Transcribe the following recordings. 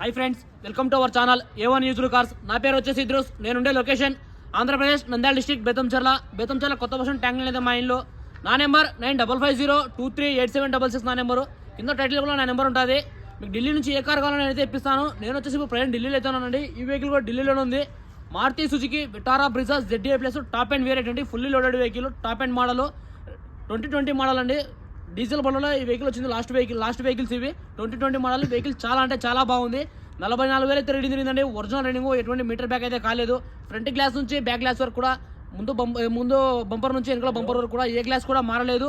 Hi friends welcome to our channel A one used cars నా పేరు వచ్చేసి ఇద్రూస్. నేనుండే లొకేషన్ ఆంధ్రప్రదేశ్ నంద్యాల డిస్టిక్ బెతంచర్ల బెతంచర్ల కొత్త బస్సు ట్యాంక్ లేదా మా ఇంట్లో నా number nine double five zero two three eight seven double six నా నెంబరు కింద టైటిల్ కూడా నా నెంబర్ ఉంటుంది. మీకు ఢిల్లీ నుంచి ఏ కార్ కావాలని అయితే ఇప్పిస్తాను. నేను వచ్చేసి ఇప్పుడు ప్రజెంట్ ఢిల్లీలో అయితే ఉన్నానండి. ఈ వెహికల్ కూడా ఢిల్లీలోనే ఉంది. Maruti Suzuki Vitara Brezza ZDA plus top end variant అండి fully loaded vehicle top end model twenty twenty model అండి. డీజిల్ బండ్లో ఈ వెహికల్ వచ్చింది. లాస్ట్ వెహికల్ లాస్ట్ వెహికల్స్ ఇవి. ట్వంటీ ట్వంటీ మోడల్ వెహికల్ చాలా అంటే చాలా బాగుంది. నలభై నాలుగు వేలు అయితే రీడింగ్ జరిగిందండి ఒరిజినల్ రీడింగ్ ఎటువంటి మీటర్ బ్యాక్ అయితే కాలేదు. ఫ్రంట్ గ్లాస్ నుంచి బ్యాక్ గ్లాస్ వరకు కూడా ముందు బంప ముందు బంపర్ నుంచి వెనకాల బంపర్ వరకు కూడా ఏ గ్లాస్ కూడా మారలేదు.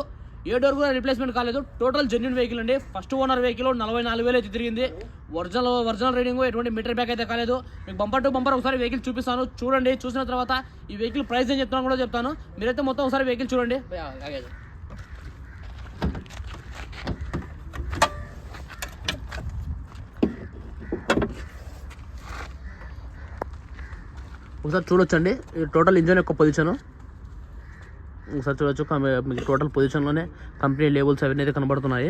ఏ డోర్ కూడా రిప్లేస్మెంట్ కాలేదు. టోటల్ జెన్యున్ వెహికల్ అండి. ఫస్ట్ ఓనర్ వెహికల్ నలభై నాలుగు వేలు అయితే తిరిగింది. ఒరిజినల్ ఒరిజినల్ రీడింగ్ ఎటువంటి మీటర్ బ్యాక్ అయితే కాలేదు. మీకు బంపర్ టు బంపర్ ఒకసారి వెహికల్ చూపిస్తాను. చూడండి చూసిన తర్వాత ఈ వెహికల్ ప్రైస్ ఏం చెప్తాను కూడా చెప్తాను. మీరైతే మొత్తం ఒకసారి వెహికల్ చూడండి. ఒకసారి చూడొచ్చండి. ఈ టోటల్ ఇంజన్ యొక్క పొజిషన్ ఒకసారి చూడొచ్చు. మీకు టోటల్ పొజిషన్లోనే కంపెనీ లేబుల్స్ అవన్నీ అయితే కనబడుతున్నాయి.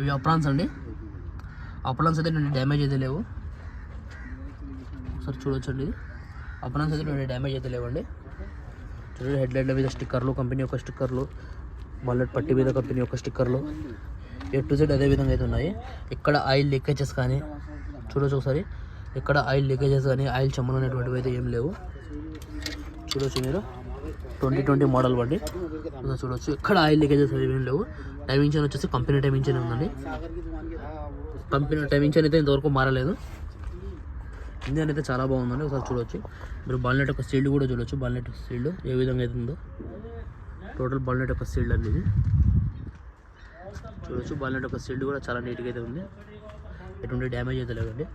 ఇవి అప్రాన్స్ అండి. అప్రాన్స్ అయితే నేను డ్యామేజ్ అయితే లేవు. ఒకసారి చూడొచ్చండి. అప్రాన్స్ అయితే నేను డ్యామేజ్ అయితే లేవండి. చూడండి హెడ్ లైట్ల మీద స్టిక్కర్లు కంపెనీ యొక్క స్టిక్కర్లు బల్లెట్ పట్టి మీద కంపెనీ యొక్క స్టిక్కర్లు ఏ టు జెడ్ అదే విధంగా అయితే ఉన్నాయి. ఇక్కడ ఆయిల్ లీకేజెస్ కానీ చూడొచ్చు ఒకసారి. ఎక్కడ ఆయిల్ లీకేజెస్ కానీ ఆయిల్ చెమ్మలు అనేటువంటివి అయితే ఏం లేవు. చూడొచ్చు మీరు. ట్వంటీ ట్వంటీ మోడల్ బండి. చూడొచ్చు. ఎక్కడ ఆయిల్ లీకేజెస్ అవి ఏం లేవు. టైమింగ్ చైన్ వచ్చేసి కంపెనీ టైమింగ్ చైన్ ఉందండి. కంపెనీ టైమింగ్ చైన్ అయితే ఇంతవరకు మారలేదు. ఇంజన్ అయితే చాలా బాగుందండి. ఒకసారి చూడొచ్చు. మీరు బాల్నెట్ యొక్క సీల్డ్ కూడా చూడొచ్చు. బాల్నెట్ సీల్డ్ ఏ విధంగా అయితే ఉందో. టోటల్ బాల్నెట్ యొక్క సీల్డ్ అనేది చూడొచ్చు. బాల్నెట్ యొక్క సీల్డ్ కూడా చాలా నీట్గా అయితే ఉంది. ఎటువంటి డ్యామేజ్ అయితే లేదండి.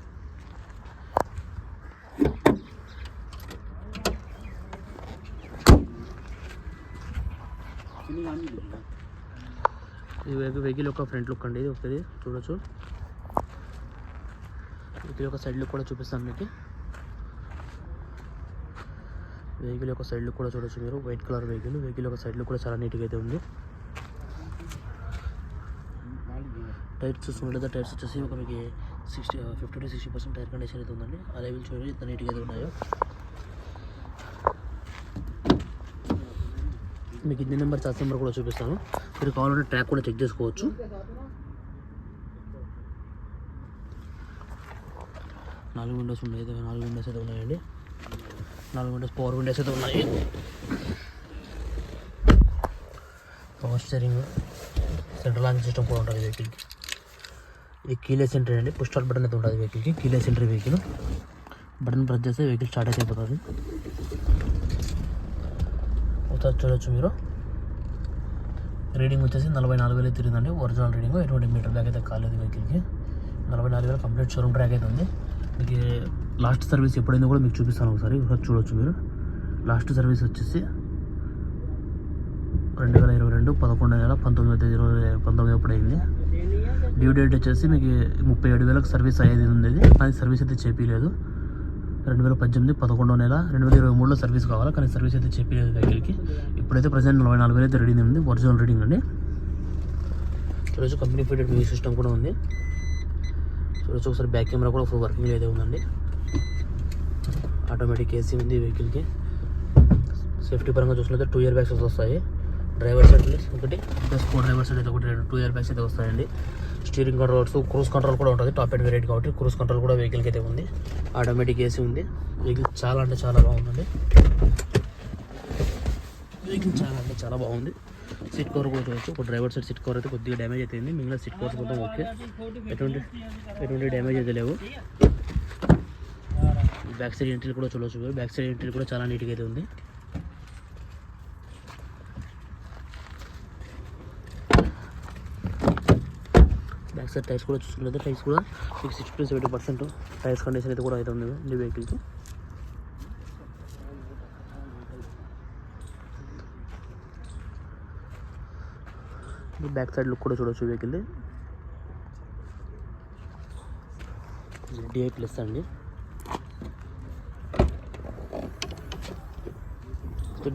ఇది వెహికల్ యొక్క ఫ్రంట్ లుక్ అండి ఇది ఒకటి చూడొచ్చు. వెహికల్ యొక్క సైడ్ లుక్ కూడా చూపిస్తాను మీకు. వెహికల్ యొక్క సైడ్ లుక్ కూడా చూడొచ్చు మీరు వైట్ కలర్ వెహికల్. వెహికల్ యొక్క సైడ్ లుక్ కూడా చాలా నీట్గా అయితే ఉంది. టైర్స్ చూసుకున్నట్లయితే టైర్స్ వచ్చేసి ఒక మీకు sixty fifty to sixty percent tyre condition అయితే ఉందండి. అలా వీళ్ళు చూడండి ఇంత నీట్గా అయితే ఉన్నాయో. మీకు ఇంజిన్ నెంబర్ చార్జ్ నెంబర్ కూడా చూపిస్తాను. మీరు కావాలంటే ట్రాక్ కూడా చెక్ చేసుకోవచ్చు. నాలుగు విండోస్ ఉన్నాయి అయితే నాలుగు విండోస్ అయితే ఉన్నాయండి. నాలుగు విండోస్ పవర్ విండోస్ అయితే ఉన్నాయి. పవర్ స్టీరింగ్ సెంట్రల్ లాంచ్ సిస్టమ్ కూడా ఉంటుంది వెహికల్కి ఇది కీలెస్ ఎంట్రీ అండి. పుష్ స్టార్ట్ బటన్ అయితే ఉంటుంది వెహికల్కి keyless entry vehicle button press చేస్తే వెహికల్ స్టార్ట్ అయితే అయిపోతుంది. ఒకసారి చూడొచ్చు మీరు. రీడింగ్ వచ్చేసి నలభై నాలుగు వేలు తిరిగిందండి. ఒరిజినల్ రీడింగ్ ఎటువంటి మీటర్ బ్యాగ్ అయితే కాలేదు వెహికల్కి. నలభై నాలుగు వేలు కంప్లీట్ షోరూమ్ ట్రాక్ అయితే ఉంది. మీకు లాస్ట్ సర్వీస్ ఎప్పుడైందో కూడా మీకు చూపిస్తాను ఒకసారి. ఒకసారి చూడొచ్చు మీరు. లాస్ట్ సర్వీస్ వచ్చేసి రెండు వేల ఇరవై రెండు పదకొండు నెల పంతొమ్మిది తేదీ ఇరవై పంతొమ్మిది అప్పుడు అయింది. డ్యూ డేట్ వచ్చేసి మీకు ముప్పై ఏడు వేలకు సర్వీస్ అయ్యేది ఉంది. అది సర్వీస్ అయితే చేపించలేదు రెండు వేల పద్దెనిమిది పదకొండో నెల రెండు వేల ఇరవై మూడులో సర్వీస్ కావాలి? కానీ సర్వీస్ అయితే చెప్పలేదు వెహికల్కి ఇప్పుడైతే ప్రజెంట్ నలభై నాలుగు వేలు అయితే రీడింగ్ ఉంది ఒరిజినల్ రీడింగ్ అండి. చూడొచ్చు కంపెనీ ఫిటెడ్ వ్యూ సిస్టమ్ కూడా ఉంది. చూడొచ్చు ఒకసారి బ్యాక్ కెమెరా కూడా ఫుల్ వర్కింగ్ అయితే ఉందండి. ఆటోమేటిక్ ఏసీ ఉంది వెహికల్కి సేఫ్టీ పరంగా చూసినట్లయితే టూ ఇయర్ బ్యాగ్స్ వస్తాయి. డ్రైవర్ సైడ్ ఒకటి ప్లస్ ఫోర్ డ్రైవర్ సైడ్ అయితే ఒకటి టూ ఇయర్ బ్యాగ్స్ అయితే వస్తాయండి. స్టీరింగ్ కంట్రోల్స్ క్రూజ్ కంట్రోల్ కూడా ఉంటుంది. టాప్ అండ్ వేరియట్ కాబట్టి క్రూజ్ కంట్రోల్ కూడా వెహికల్కి అయితే ఉంది. ఆటోమేటిక్ ఏసీ ఉంది. వెహికల్ చాలా అంటే చాలా బాగుందండి. వెహికల్ చాలా అంటే చాలా బాగుంది. సిట్ కవర్ కూడా చూడవచ్చు ఒక డ్రైవర్ సైడ్ సిట్ కవర్ అయితే కొద్దిగా డ్యామేజ్ అవుతుంది మిగిలిన సిట్ కవర్స్ మొత్తం ఓకే ఎటువంటి ఎటువంటి డ్యామేజ్ అయితే లేవు. బ్యాక్ సైడ్ ఎంట్రీలు కూడా చూడవచ్చు బ్యాక్ సైడ్ ఎంట్రీ కూడా చాలా నీట్గా అయితే ఉంది. ఒకసారి టైర్స్ కూడా చూసుకుంటే టైర్స్ కూడా మీకు six to seventy percent tyres condition అయితే కూడా అయితే ఉంది ఈ వెహికల్కి. బ్యాక్ సైడ్ లుక్ కూడా చూడవచ్చు వెహికల్ డిఐ ప్లస్ అండి.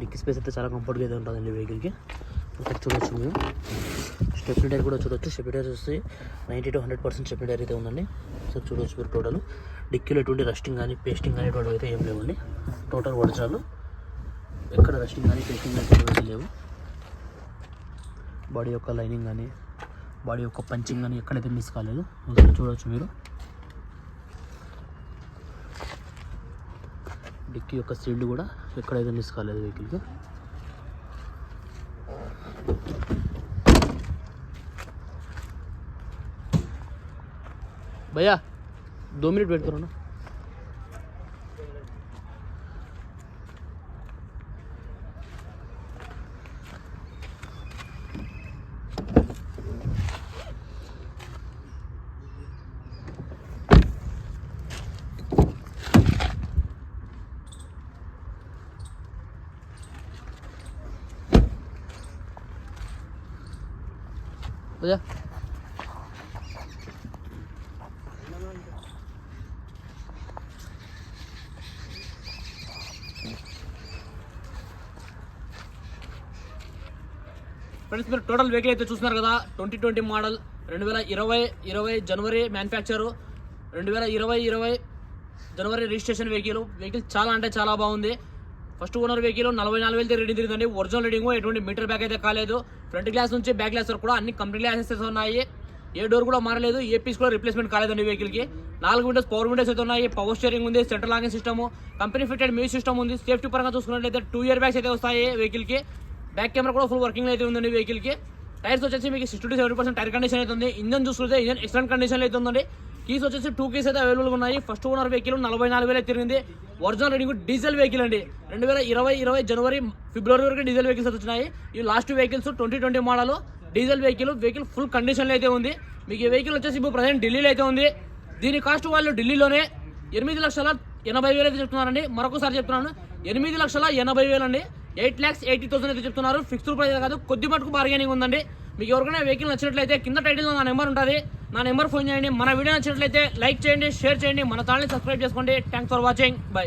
డిక్కీ స్పేస్ అయితే చాలా కంఫర్ట్గా అయితే ఉంటుందండి వెహికల్కి. చూడవచ్చు మేము స్టెప్నీ కూడా చూడొచ్చు. స్టెప్నీ వస్తే ninety to hundred percent stepney అయితే ఉందండి. సో చూడొచ్చు మీరు టోటల్. డిక్కీలో ఎటువంటి రస్టింగ్ కానీ పేస్టింగ్ కానీ ఎటువంటి అయితే ఏం లేవండి. టోటల్ వడచాలు ఎక్కడ రస్టింగ్ కానీ పేస్టింగ్ కానీ లేవు. బాడీ యొక్క లైనింగ్ కానీ బాడీ యొక్క పంచింగ్ కానీ ఎక్కడైతే మిస్ కాలేదు ఒకసారి చూడొచ్చు మీరు. డిక్కీ యొక్క సీల్డ్ కూడా ఎక్కడైతే మిస్ కాలేదు వెహికల్కి. भैया दो मिनट वेट करो ना। भैया ఫ్రెండ్స్ మీరు టోటల్ వెహికల్ అయితే చూస్తున్నారు కదా ట్వంటీ ట్వంటీ మోడల్ రెండు వేల ఇరవై ఇరవై జనవరి మ్యానుఫ్యాక్చరు రెండు వేల ఇరవై ఇరవై జనవరి రిజిస్ట్రేషన్ వెహికల్. వెహికల్ చాలా అంటే చాలా బాగుంది. ఫస్ట్ ఓనర్ వెహికల్ నలభై నాలుగు వేలతో రీడింగ్ తిరిగిందండి. ఒరిజినల్ రీడింగ్ ఎటువంటి మీటర్ బ్యాక్ అయితే కాలేదు. ఫ్రంట్ గ్లాస్ నుంచి బ్యాక్ గ్లాస్ వరకు కూడా అన్ని కంప్లీట్ గ్లాసెస్ ఉన్నాయి. ఏ డోర్ కూడా మారలేదు ఏ పీస్ కూడా రిప్లేస్మెంట్ కాలేదండి వెహికల్కి. నాలుగు విండోస్ పవర్ విండోస్ అయితే ఉన్నాయి. పవర్ స్టీరింగ్ ఉంది central locking system company fitted music system ఉంది. సేఫ్టీ పరంగా చూసుకున్నట్లయితే టూ ఇయర్ బ్యాగ్స్ అయితే వస్తాయి వెహికల్కి బ్యాక్ కెమెరా కూడా ఫుల్ వర్కింగ్ అయితే ఉందండి వెహికల్కి. టైర్స్ వచ్చేసి మీకు sixty to seventy percent tyre condition అయితే ఉంది. ఇంజన్ చూసుకుంటే ఇంజన్ ఎక్సలెంట్ కండిషన్ అయితే ఉందండి. కీస్ వచ్చేసి టూ కీస్ అయితే అవైలబుల్ ఉన్నాయి. ఫస్ట్ ఓనర్ వెహికల్ నలభై నాలుగు వేలు తిరిగింది. ఒరిజినల్ రెడీ డీజిల్ వెహికల్ అండి. రెండు వేల ఇరవై ఇరవై జనవరి ఫిబ్రవరి వరకు డీజిల్ వెహికల్స్ వచ్చినాయి. ఈ last vehicles twenty twenty model diesel vehicle vehicle full కండిషన్లో అయితే ఉంది. మీకు ఈ వెహికల్ వచ్చేసి ఇప్పుడు ప్రజెంట్ ఢిల్లీలో అయితే ఉంది. దీని కాస్ట్ వాళ్ళు ఢిల్లీలోనే ఎనిమిది లక్షల ఎనభై వేలు అయితే చెప్తున్నారండి. మరొకసారి చెప్తున్నాను. ఎనిమిది లక్షల ఎనభై వేలు అండి. ఎయిట్ ల్యాక్స్ ఎయిటీ థౌసండ్ అయితే చెప్తున్నారు. ఫిక్స్డ్ ప్రైస్ కాదు. కొద్ది మటుకు బార్గెనింగ్ ఉందండి. మీకు ఎవరికైనా వెహికల్ నచ్చినట్లయితే కింద టైటిల్లో నా నెంబర్ ఉంటుంది. నా నెంబర్ ఫోన్ చేయండి. మన వీడియో నచ్చినట్లయితే లైక్ చేయండి షేర్ చేయండి. మన ఛానల్ని సబ్స్క్రైబ్ చేసుకోండి. Thanks for watching bye